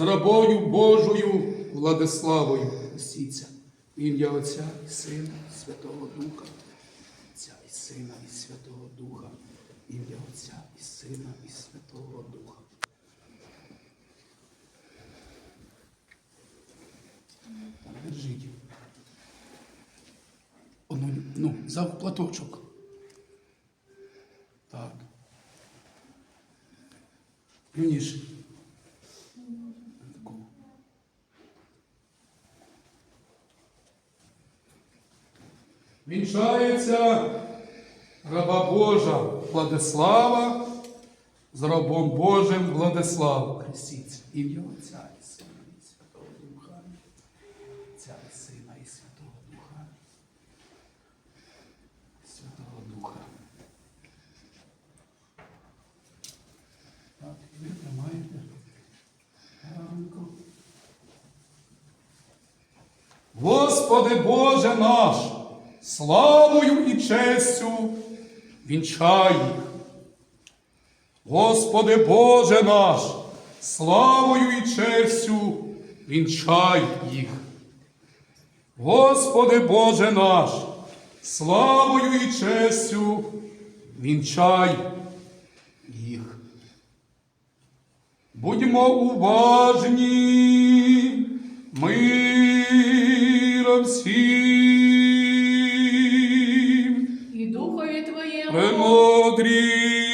з рабою Божою Владиславою. Хрестіться. В ім'я Отця і Сина, і Святого Духа. Отця і Сина, і Святого Духа. В Ім'я Отця і Сина, і Святого Духа. Так, держіть. Оно, ну, за платочок. Так. Ніж. Вінчається раба Божа Владислава з рабом Божим Владислава. Хрестіться. Ім'я Отця і Сина і Святого Духа. Отця і Сина і Святого Духа. Святого Духа. Так, ви тримаєте. Гарненько. Господи Боже наш, славою і честю вінчай їх. Господи Боже наш, славою і честю вінчай їх. Господи Боже наш, славою і честю вінчай їх. Будьмо уважні, миром всім, Премудрість.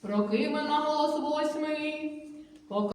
Прокиме на голос восьмий.